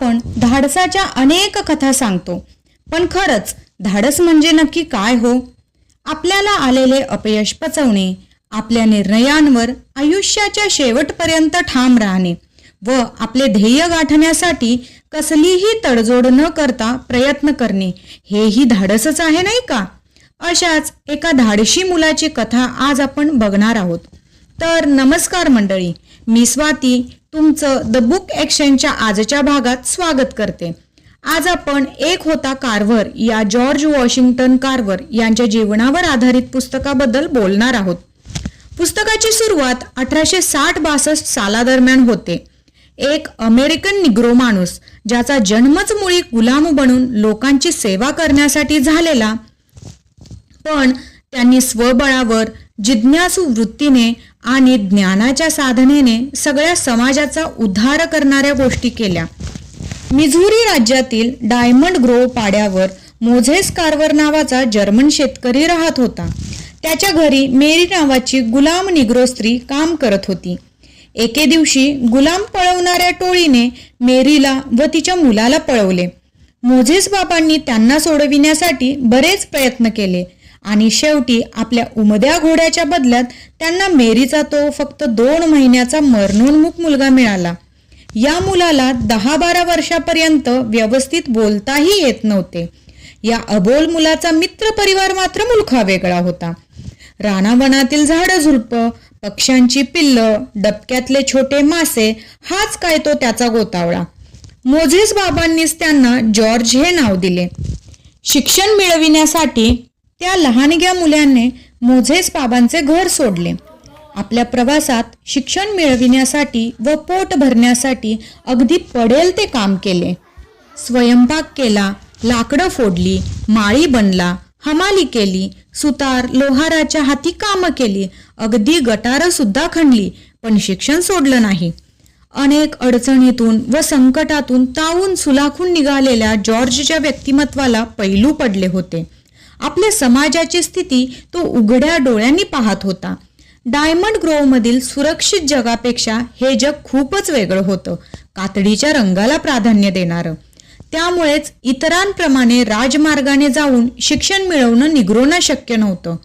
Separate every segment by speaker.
Speaker 1: आपण धाडसाच्या अनेक कथा सांगतो. पण खरंच धाडस म्हणजे नक्की काय हो? आपल्याला आलेले अपयश पचवणे आपल्या निर्णयांवर आयुष्याच्या शेवटपर्यंत ठाम राहणे व आपले ध्येय गाठण्यासाठी कसलीही तडजोड न करता प्रयत्न करणे हेही धाडसच आहे नाही का? अशाच एका धाडशी मुलाची कथा आज आपण बघणार आहोत. तर नमस्कार मंडळी मी स्वाती तुमचं द बुक एक्सचेंजच्या आजच्या भागात स्वागत करते. आज आपण एक होता कार्व्हर या जॉर्ज वॉशिंग्टन कार्व्हर यांच्या जीवनावर आधारित पुस्तकाबद्दल बोलणार आहोत. पुस्तकाची सुरुवात अठराशे साठ बासष्ट सालादरम्यान होते. एक अमेरिकन निग्रो माणूस ज्याचा जन्मच मुळी गुलाम बनून लोकांची सेवा करण्यासाठी झालेला पण त्यांनी स्वबळावर जिज्ञासू वृत्तीने आणि ज्ञानाच्या साधनेने सगळ्या समाजाचा उद्धार करणाऱ्या गोष्टी केल्या. मिझुरी राज्यातील डायमंड ग्रोव्ह पाड्यावर मोझेस कार्वर नावाचा जर्मन शेतकरी राहत होता. त्याच्या घरी मेरी नावाची गुलाम निग्रो स्त्री काम करत होती. एके दिवशी गुलाम पळवणाऱ्या टोळीने मेरीला व तिच्या मुलाला पळवले. मोझेस बाबांनी त्यांना सोडविण्यासाठी बरेच प्रयत्न केले. आणि शेवटी आपल्या उमद्या घोड्याच्या बदल्यात त्यांना मेरीचा तो फक्त दोन महिन्याचा मरणोन्मुख मुलगा मिळाला. या मुलाला दहा बारा वर्षापर्यंत व्यवस्थित बोलताही येत नव्हते. या अबोल मुलाचा मित्र परिवार मात्र मुलखा वेगळा होता. रानावनातील झाडं झुडप पक्ष्यांची पिल्लं डबक्यातले छोटे मासे हाच काय तो त्याचा गोतावळा. मोझेस बाबांनीच त्यांना जॉर्ज हे नाव दिले. शिक्षण मिळविण्यासाठी त्या लहानग्या मुलाने मोझेस बाबांचे घर सोडले. आपल्या प्रवासात शिक्षण मिळविण्यासाठी व पोट भरण्यासाठी अगदी पडेल ते काम केले. स्वयंपाक केला लाकडं फोडली माळी बनला हमाली केली सुतार लोहाराच्या हाती कामं केली अगदी गटारं सुद्धा खणली पण शिक्षण सोडलं नाही. अनेक अडचणीतून व संकटातून तावून सुलाखून निघालेल्या जॉर्जच्या व्यक्तिमत्वाला पैलू पडले होते. आपल्या समाजाची स्थिती तो उघड्या डोळ्यांनी पाहत होता. डायमंड ग्रोव्हमधील सुरक्षित जगापेक्षा हे जग खूपच वेगळं होतं कातडीच्या रंगाला प्राधान्य देणारं. त्यामुळेच इतरांप्रमाणे राजमार्गाने जाऊन शिक्षण मिळवणं निग्रोना शक्य नव्हतं.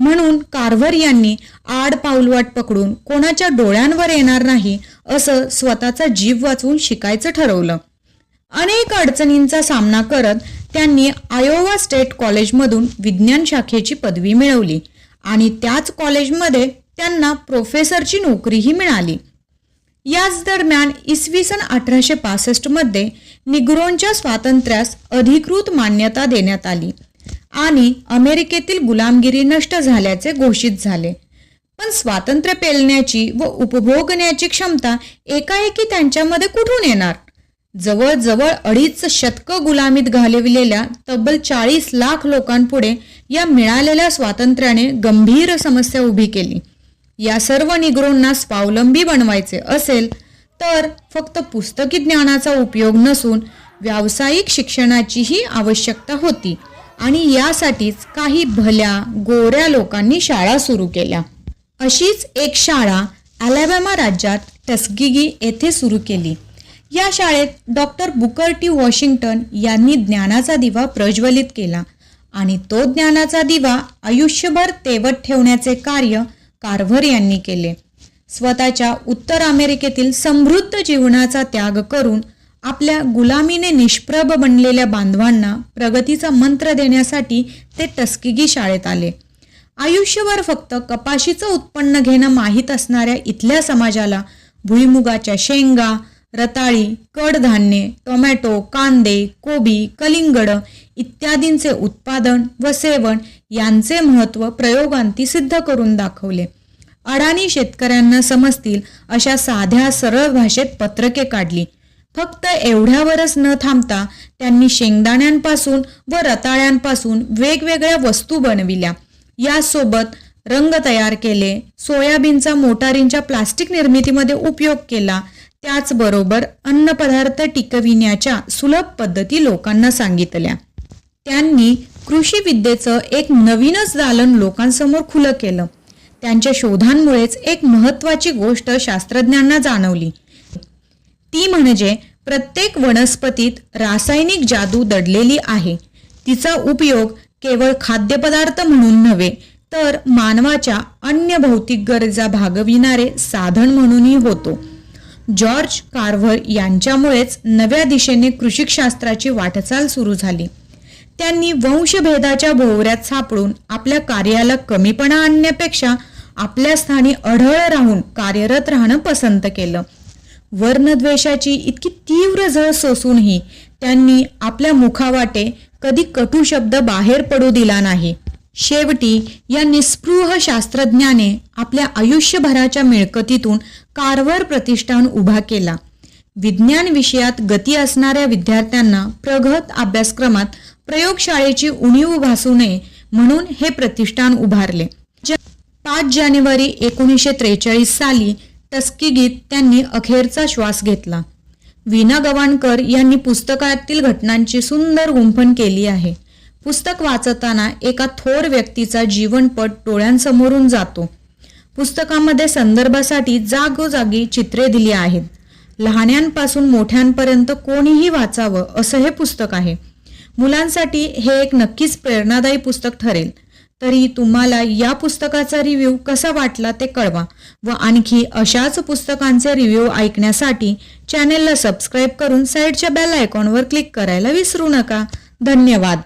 Speaker 1: म्हणून कार्व्हर यांनी आड पाऊलवाट पकडून कोणाच्या डोळ्यांवर येणार नाही असं स्वतःचा जीव वाचवून शिकायचं ठरवलं. अनेक अडचणींचा सामना करत त्यांनी आयोवा स्टेट कॉलेजमधून विज्ञान शाखेची पदवी मिळवली. आणि त्याच कॉलेजमध्ये त्यांना प्रोफेसरची नोकरीही मिळाली. याच दरम्यान इसवी सन अठराशे पासष्टमध्ये निग्रोंच्या स्वातंत्र्यास अधिकृत मान्यता देण्यात आली. आणि अमेरिकेतील गुलामगिरी नष्ट झाल्याचे घोषित झाले. पण स्वातंत्र्य पेलण्याची व उपभोगण्याची क्षमता एकाएकी त्यांच्यामध्ये कुठून येणार? जवळजवळ अडीच शतक गुलामीत घालविलेल्या तब्बल चाळीस लाख लोकांपुढे या मिळालेल्या स्वातंत्र्याने गंभीर समस्या उभी केली. या सर्व निग्रोंना स्वावलंबी बनवायचे असेल तर फक्त पुस्तकी ज्ञानाचा उपयोग नसून व्यावसायिक शिक्षणाचीही आवश्यकता होती आणि यासाठीच काही भल्या गोऱ्या लोकांनी शाळा सुरू केल्या. अशीच एक शाळा अॅलाबामा राज्यात टस्गिगी येथे सुरू केली. या शाळेत डॉक्टर बुकर टी. वॉशिंग्टन यांनी ज्ञानाचा दिवा प्रज्वलित केला आणि तो ज्ञानाचा दिवा आयुष्यभर तेवत ठेवण्याचे कार्य कार्व्हर यांनी केले. स्वतःच्या उत्तर अमेरिकेतील समृद्ध जीवनाचा त्याग करून आपल्या गुलामीने निष्प्रभ बनलेल्या बांधवांना प्रगतीचा मंत्र देण्यासाठी ते टस्किगी शाळेत आले. आयुष्यभर फक्त कपाशीचं उत्पन्न घेणं माहीत असणाऱ्या इथल्या समाजाला भुईमुगाच्या शेंगा रताळी कडधान्ये टोमॅटो कांदे कोबी कलिंगड इत्यादींचे उत्पादन व सेवन यांचे महत्त्व प्रयोगांती सिद्ध करून दाखवले. अडाणी शेतकऱ्यांना समजतील अशा साध्या सरळ भाषेत पत्रके काढली. फक्त एवढ्यावरच न थांबता त्यांनी शेंगदाण्यांपासून व रताळ्यांपासून वेगवेगळ्या वस्तू बनविल्या. यासोबत रंग तयार केले सोयाबीनचा मोटारींच्या प्लास्टिक निर्मितीमध्ये उपयोग केला त्याचबरोबर अन्नपदार्थ टिकविण्याच्या सुलभ पद्धती लोकांना सांगितल्या. त्यांनी कृषी विद्येचं एक नवीनच दालन लोकांसमोर खुलं केलं. त्यांच्या शोधांमुळेच एक महत्वाची गोष्ट शास्त्रज्ञांना जाणवली. ती म्हणजे प्रत्येक वनस्पतीत रासायनिक जादू दडलेली आहे. तिचा उपयोग केवळ खाद्यपदार्थ म्हणून नव्हे तर मानवाच्या अन्य भौतिक गरजा भागविणारे साधन म्हणूनही होतो. जॉर्ज कार्व्हर यांच्यामुळेच नव्या दिशेने कृषिशास्त्राची वाटचाल सुरू झाली. त्यांनी वंशभेदाच्या भोवऱ्यात सापडून आपल्या कार्याला कमीपणा आणण्यापेक्षा आपल्या स्थानी अढळ राहून कार्यरत राहणं पसंत केलं. वर्णद्वेषाची इतकी तीव्र झळ सोसूनही त्यांनी आपल्या मुखावाटे कधी कटू शब्द बाहेर पडू दिला नाही. शेवटी या निस्पृह शास्त्रज्ञाने आपल्या आयुष्यभराच्या मिळकतीतून कारवर प्रतिष्ठान उभा केला. विज्ञान विषयात गती असणाऱ्या विद्यार्थ्यांना प्रगत अभ्यासक्रमात प्रयोगशाळेची उणीव भासू नये म्हणून हे प्रतिष्ठान उभारले. पाच जानेवारी एकोणीसशे त्रेचाळीस साली टस्किगीत त्यांनी अखेरचा श्वास घेतला. वीणा गवाणकर यांनी पुस्तकातील घटनांची सुंदर गुंफण केली आहे. पुस्तक वाचताना एका थोर व्यक्तीचा जीवनपट डोळ्यांसमोरून जातो. पुस्तकामध्ये संदर्भासाठी जागोजागी चित्रे दिली आहेत. लहान्यांपासून मोठ्यांपर्यंत कोणीही वाचावं असं हे पुस्तक आहे. मुलांसाठी हे एक नक्कीच प्रेरणादायी पुस्तक ठरेल. तरी तुम्हाला या पुस्तकाचा रिव्ह्यू कसा वाटला ते कळवा व आणखी अशाच पुस्तकांचे रिव्ह्यू ऐकण्यासाठी चॅनेलला सबस्क्राईब करून साईडच्या बेल आयकॉनवर क्लिक करायला विसरू नका. धन्यवाद.